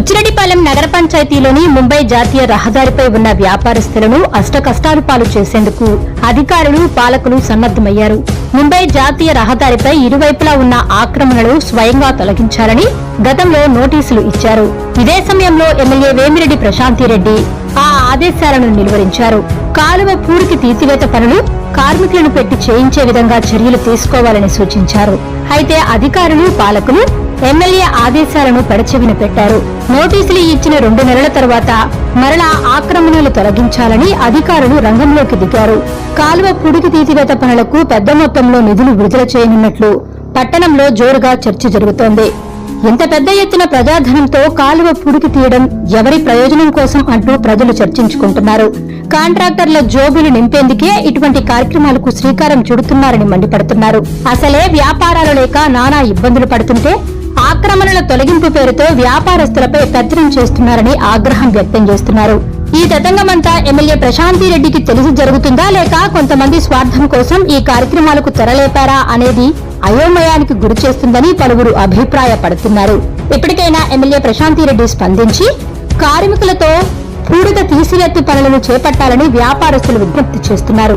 బుచ్చిరెడ్డిపాలెం నగర పంచాయతీలోని ముంబై జాతీయ రహదారిపై ఉన్న వ్యాపారస్తులను అష్టకష్టాలు పాలు చేసేందుకు అధికారులు పాలకులు సన్నద్దమయ్యారు ముంబై జాతీయ రహదారిపై ఇరువైపులా ఉన్న ఆక్రమణలు స్వయంగా తొలగించాలని గతంలో నోటీసులు ఇచ్చారు. ఇదే సమయంలో ఎమ్మెల్యే వేమిరెడ్డి ప్రశాంతిరెడ్డి ఆ ఆదేశాలను నిలువరించారు. కాలువ పూర్తి తీసివేత పనులు కార్మికులను పెట్టి చేయించే విధంగా చర్యలు తీసుకోవాలని సూచించారు. అయితే అధికారులు పాలకులు ఎమ్మెల్యే ఆదేశాలను పెడచెవిన పెట్టారు. నోటీసులు ఇచ్చిన రెండు నెలల తర్వాత మరలా ఆక్రమణలు తొలగించాలని అధికారులు రంగంలోకి దిగారు. కాలువ పుడికి తీసివేత పనులకు పెద్ద మొత్తంలో నిధులు విడుదల చేయనున్నట్లు పట్టణంలో జోరుగా చర్చ జరుగుతోంది. ఇంత పెద్ద ఎత్తున ప్రజాధనంతో కాలువ పుడికి తీయడం ఎవరి ప్రయోజనం కోసం అంటూ ప్రజలు చర్చించుకుంటున్నారు. కాంట్రాక్టర్ల జోబులు నింపేందుకే ఇటువంటి కార్యక్రమాలకు శ్రీకారం చుడుతున్నారని మండిపడుతున్నారు. అసలే వ్యాపారాలు లేక నానా ఇబ్బందులు పడుతుంటే ఆక్రమణల తొలగింపు పేరుతో వ్యాపారస్తులపై పెత్తనం చేస్తున్నారని ఆగ్రహం వ్యక్తం చేస్తున్నారు. ఈ తతంగమంతా ఎమ్మెల్యే ప్రశాంతి రెడ్డికి తెలిసి జరుగుతుందా లేక కొంతమంది స్వార్థం కోసం ఈ కార్యక్రమాలకు తెరలేపారా అనేది అయోమయానికి గురి చేస్తుందని పలువురు అభిప్రాయపడుతున్నారు. ఇప్పటికైనా ఎమ్మెల్యే ప్రశాంతి రెడ్డి స్పందించి కార్మికులతో పూడిత తీసివేత్తు పనులను చేపట్టాలని వ్యాపారస్తులు విజ్ఞప్తి చేస్తున్నారు.